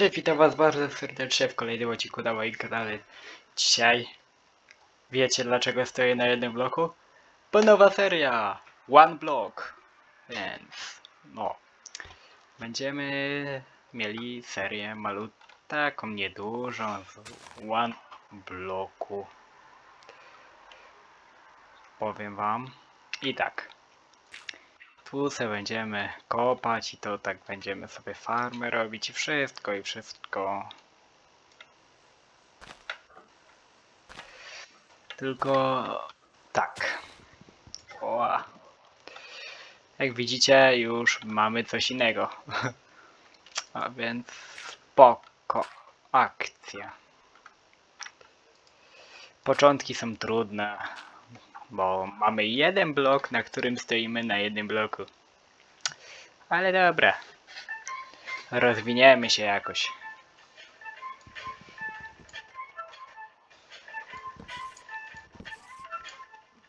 Cześć, witam was bardzo serdecznie w kolejnym odcinku na moim kanale. Dzisiaj wiecie dlaczego stoję na jednym bloku? Bo nowa seria! One Block! Więc no. Będziemy mieli serię malut taką niedużą z One Blocku. Powiem wam. I tak. Tu będziemy kopać i to tak będziemy sobie farmę robić i wszystko i wszystko. Tylko tak. O. Jak widzicie już mamy coś innego. A więc spoko. Akcja. Początki są trudne, bo mamy jeden blok, na którym stoimy na jednym bloku. Ale dobra. Rozwiniemy się jakoś.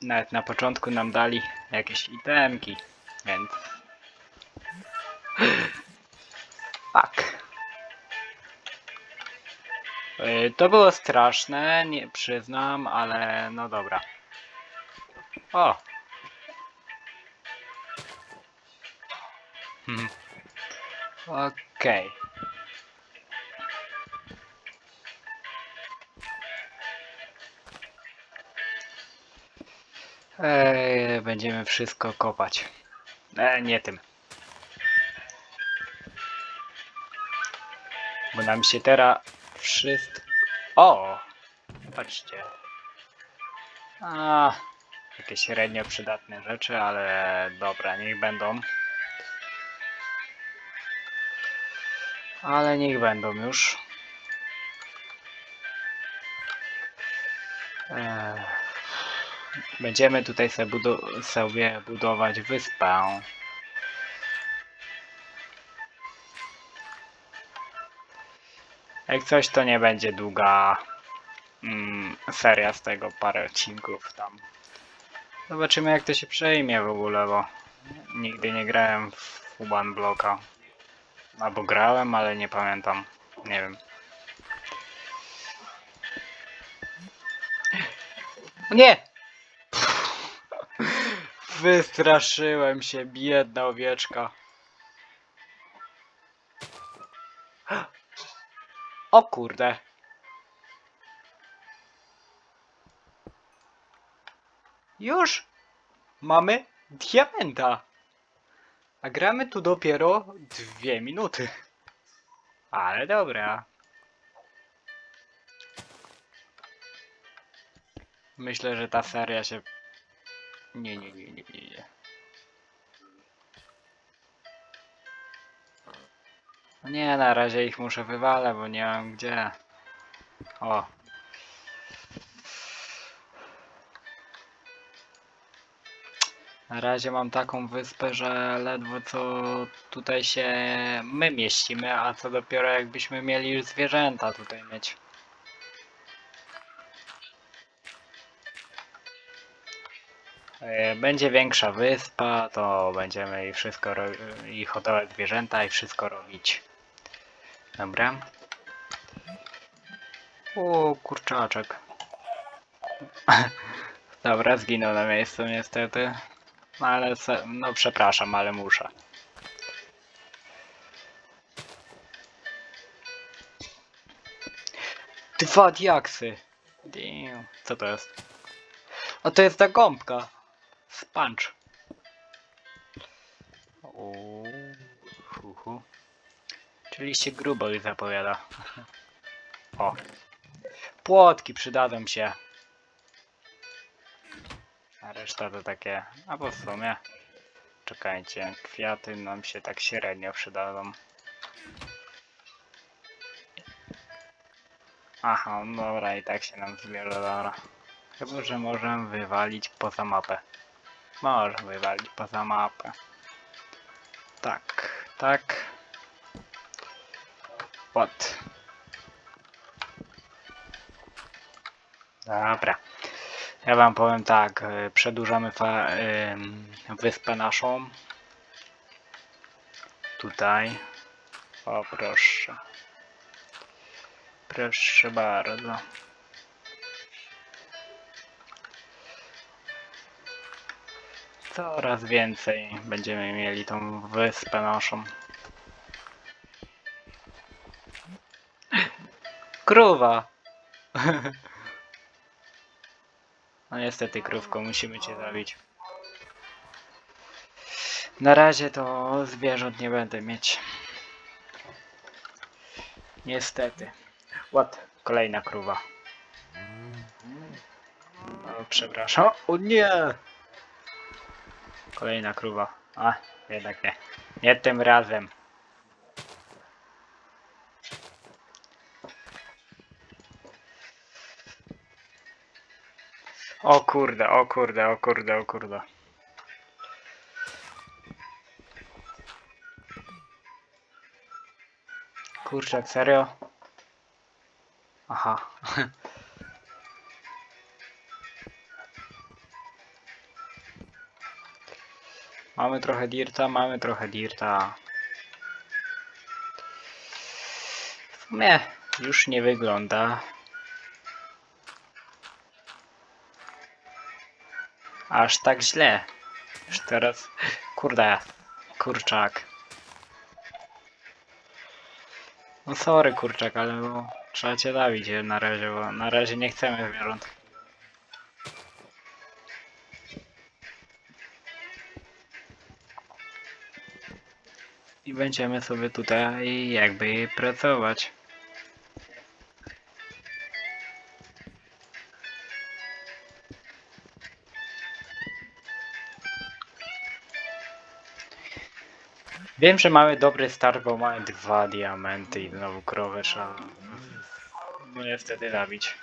Nawet na początku nam dali jakieś itemki, więc... Fuck. Y, To było straszne, nie przyznam, ale no dobra. O! Hmm. Okej. Eee, będziemy wszystko kopać. E, nie tym. Bo nam się teraz wszystko... O! Patrzcie. A, jakieś średnio przydatne rzeczy, ale dobra, niech będą. Ale niech będą już. Eee, Będziemy tutaj sobie budować wyspę. Jak coś, to nie będzie długa mm, seria z tego, parę odcinków tam. Zobaczymy jak to się przejmie w ogóle, bo nigdy nie grałem w One Blocka. Albo grałem, ale nie pamiętam. Nie wiem. O nie! Wystraszyłem się, biedna owieczka. O kurde. Już mamy diamenta. A gramy tu dopiero dwie minuty. Ale dobra. Myślę, że ta seria się... Nie, nie, nie, nie, nie, nie. No Nie, na razie ich muszę wywalać, bo nie mam gdzie. O. Na razie mam taką wyspę, że ledwo co tutaj się my mieścimy, a co dopiero jakbyśmy mieli już zwierzęta tutaj mieć. E, Będzie większa wyspa, to będziemy i wszystko i hodować zwierzęta i wszystko robić. Dobra. O, kurczaczek. Dobra, zginął na miejscu niestety. No ale, se, no przepraszam, ale muszę. Dwa diaksy. Damn. Co to jest? A to jest ta gąbka. Sponge. Uuu. Czyli się grubo zapowiada. O. Płotki przydadzą się. A reszta to takie... Albo w sumie... Czekajcie, kwiaty nam się tak średnio przydadzą. Aha, dobra, i tak się nam zbierze, dobra. Chyba, że możemy wywalić poza mapę. Możemy wywalić poza mapę. Tak, tak. What? Dobra. Ja wam powiem tak, y, przedłużamy fa- ym, wyspę naszą. Tutaj. O proszę. Proszę bardzo. Coraz więcej będziemy mieli tą wyspę naszą. Krówa! No niestety krówko, musimy cię zabić. Na razie to zwierząt nie będę mieć. Niestety. What? Kolejna krówa. O, przepraszam. O nie! Kolejna krówa. A, jednak nie. Nie tym razem. O kurde, o kurde, o kurde, o kurde. Serio? Aha. mamy trochę dirta, mamy trochę dirta. W sumie już nie wygląda. Aż tak źle. Już teraz. Kurde. Kurczak. No sorry kurczak, ale bo trzeba cię dawić na razie, bo na razie nie chcemy zwierząt. I będziemy sobie tutaj jakby pracować. Wiem, że mamy dobry start, bo mamy dwa diamenty i znowu krowę trzeba no niestety zabić.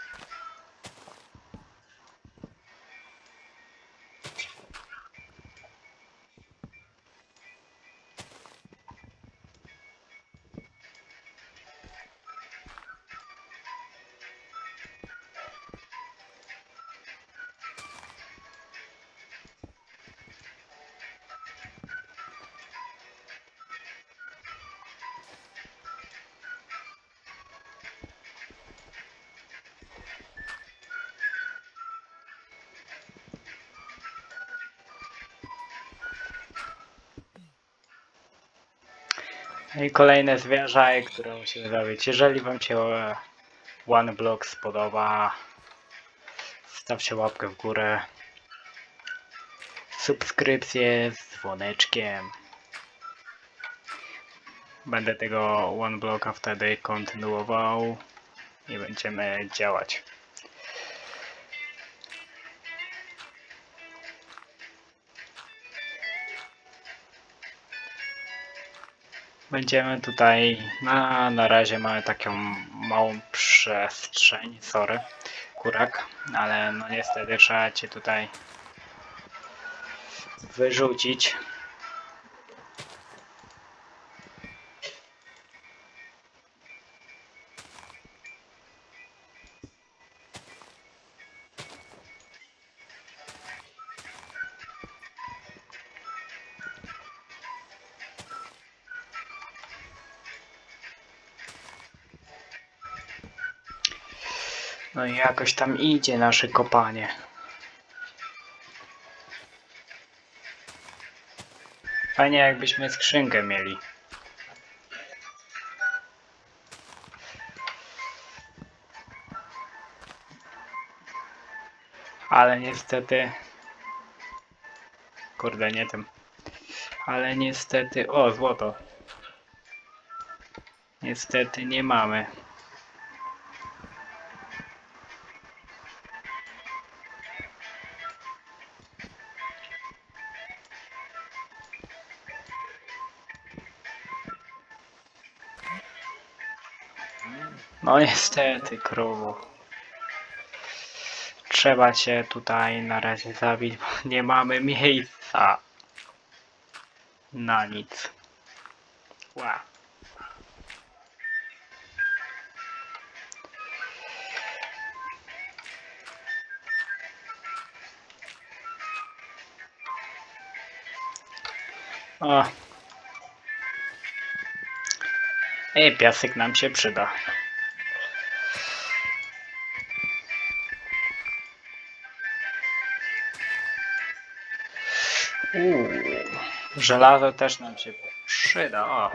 I kolejne zwierzę, które musimy zabić. Jeżeli wam się e, One Block spodoba, stawcie łapkę w górę. Subskrypcję z dzwoneczkiem. Będę tego One Blocka wtedy kontynuował i będziemy działać. Będziemy tutaj, na, na razie mamy taką małą przestrzeń, sorry, kurak, ale no niestety trzeba cię tutaj wyrzucić. No i jakoś tam idzie nasze kopanie. Fajnie jakbyśmy skrzynkę mieli. Ale niestety... Kurde, nie tym. Ale niestety... O, złoto. Niestety nie mamy. No niestety, królu. Trzeba cię tutaj na razie zabić, bo nie mamy miejsca. Na nic. Ła. O. Ej, piasek nam się przyda. Żelazo też nam się przyda. O,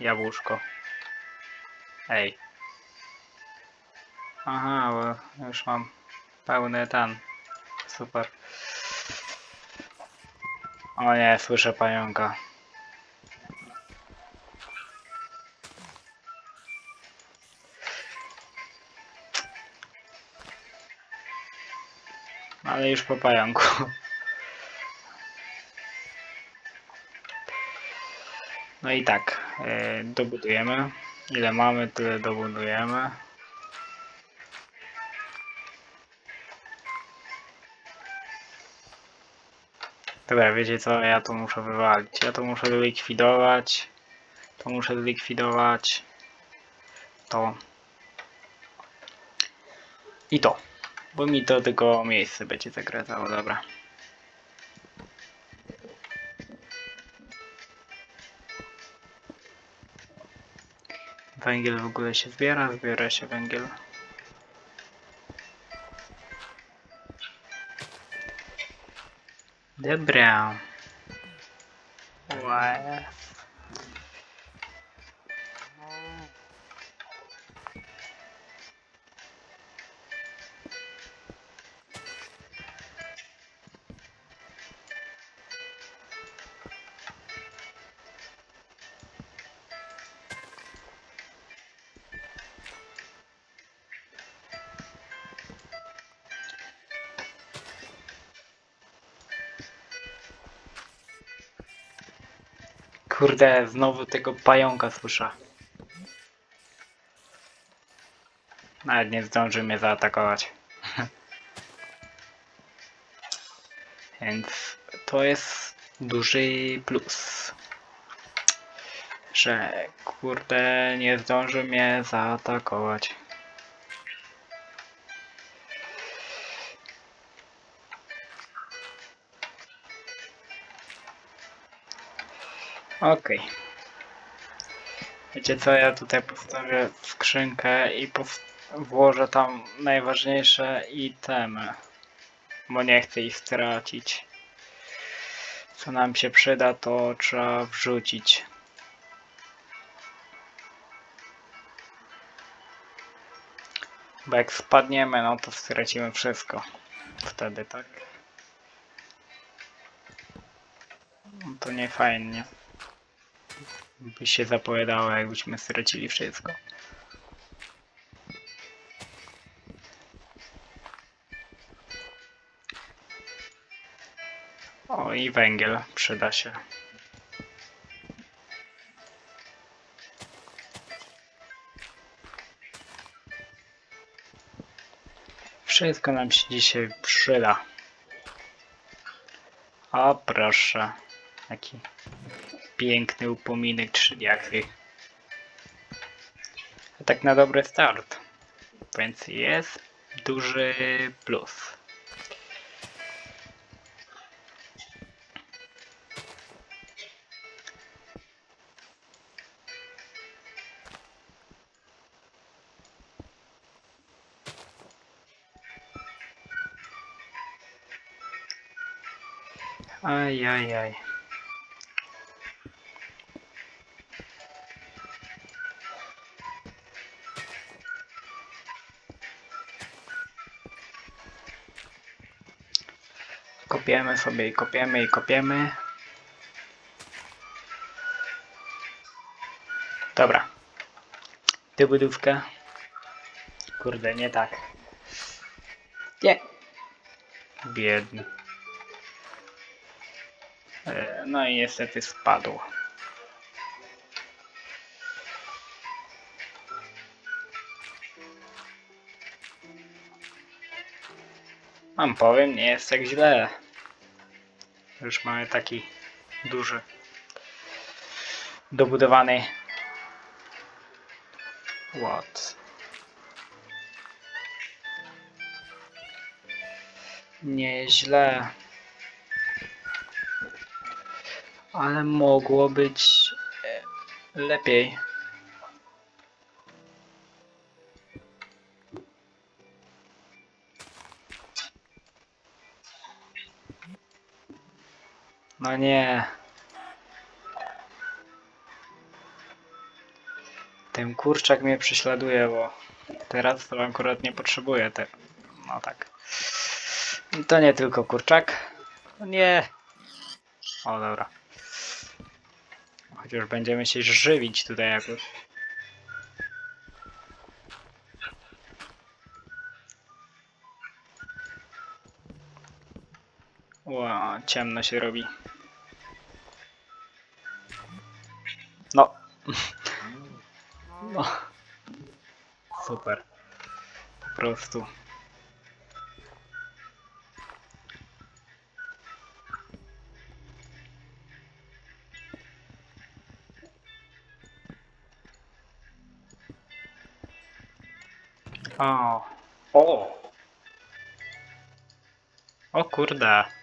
jabłuszko. Ej. Aha, bo już mam pełny ten. Super. O nie, słyszę pająka. Ale już po pająku. No i tak, e, dobudujemy. Ile mamy, tyle dobudujemy. Dobra, wiecie co, ja to muszę wywalić. Ja to muszę likwidować. To muszę zlikwidować. To. I to. Bo mi to tylko miejsce będzie zagracało, dobra. Węgiel w ogóle się zbiera, zbiera się węgiel. Dobra. Łe. Kurde, znowu tego pająka słyszę. Nawet nie zdąży mnie zaatakować. Więc to jest duży plus. Że kurde nie zdąży mnie zaatakować. Okej. Wiecie co, ja tutaj postawię skrzynkę i włożę tam najważniejsze itemy. Bo nie chcę ich stracić. Co nam się przyda, to trzeba wrzucić. Bo jak spadniemy, no to stracimy wszystko. Wtedy, tak? No to nie fajnie. By się zapowiadało, jakbyśmy stracili wszystko. O, i węgiel przyda się. Wszystko nam się dzisiaj przyda. O, proszę. Jaki piękny upominek trzydiachy. A tak na dobry start. Więc jest duży plus. Aj, aj, aj. Kopiemy sobie i kopiemy i kopiemy. Dobra. Dobudówka. Kurde, nie tak. Nie. Biedny. E, No i niestety spadł. Mam powiem, nie jest tak źle. Już mamy taki duży, dobudowany ład. Nieźle. Ale mogło być e, lepiej. No nie. Ten kurczak mnie prześladuje, bo teraz to akurat nie potrzebuję tego. No tak. I to nie tylko kurczak. No nie. O dobra. Chociaż będziemy się żywić tutaj jakoś. Ciemno się robi. No. No. Super. Po prostu. O. O. O kurde.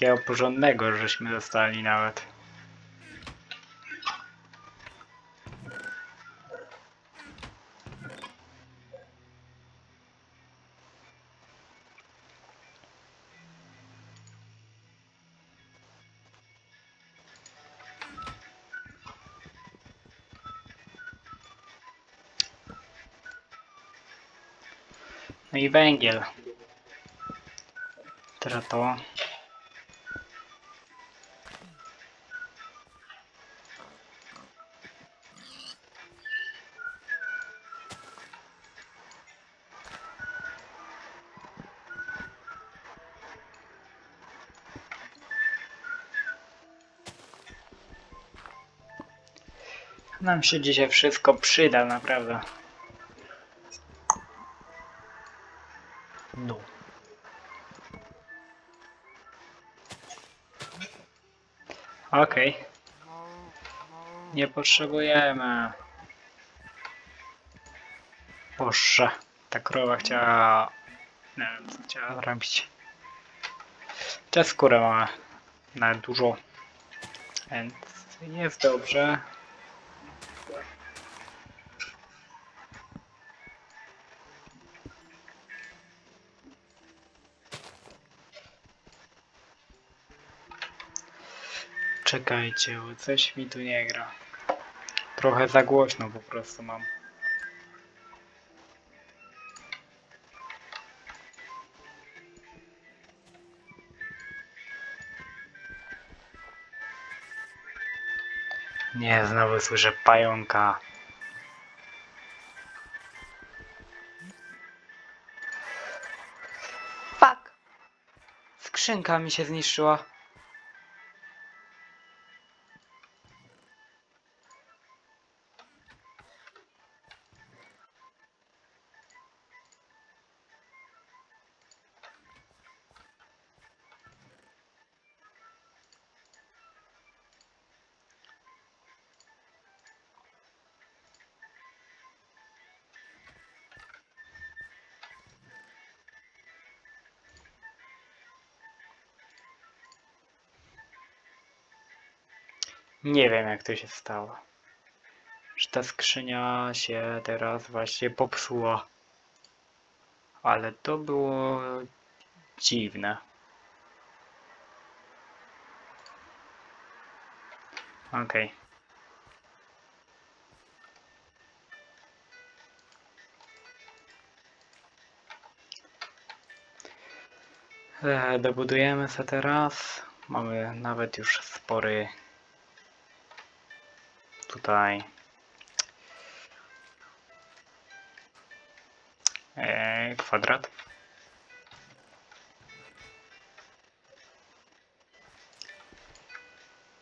Takiego porządnego żeśmy dostali nawet. No i węgiel. Teraz to. Nam się dzisiaj wszystko przyda, naprawdę. No. Okej. Nie potrzebujemy. Boże, ta krowa chciała... Nie wiem, co chciała zrobić. Tę skórę mamy na dużo. Więc jest dobrze. Czekajcie, bo coś mi tu nie gra. Trochę za głośno po prostu mam. Nie, znowu słyszę pająka. Fuck! Skrzynka mi się zniszczyła. Nie wiem jak to się stało. Że ta skrzynia się teraz właśnie popsuła. Ale to było dziwne. Okej. E, Dobudujemy se teraz. Mamy nawet już spory tutaj e, kwadrat.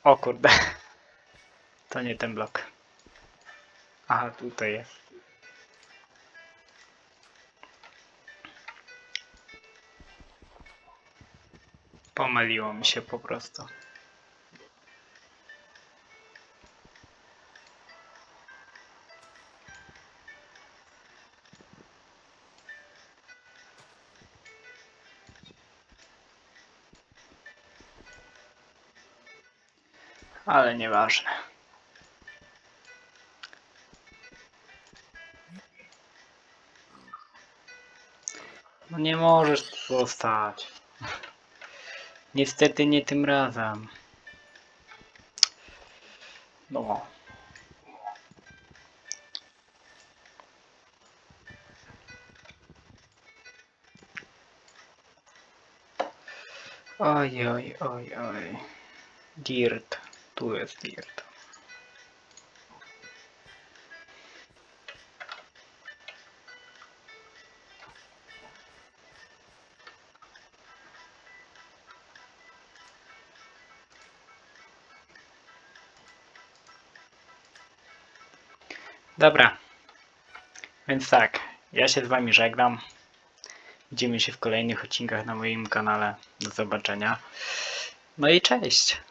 O kurde. To nie ten blok. Aha, tutaj jest. Pomyliło mi się po prostu. Ale nieważne. No nie możesz zostać. Niestety nie tym razem. No. Oj, oj, oj, oj. Dirt. Tu jest. Dobra. Więc tak, ja się z wami żegnam. Widzimy się w kolejnych odcinkach na moim kanale. Do zobaczenia. No i cześć.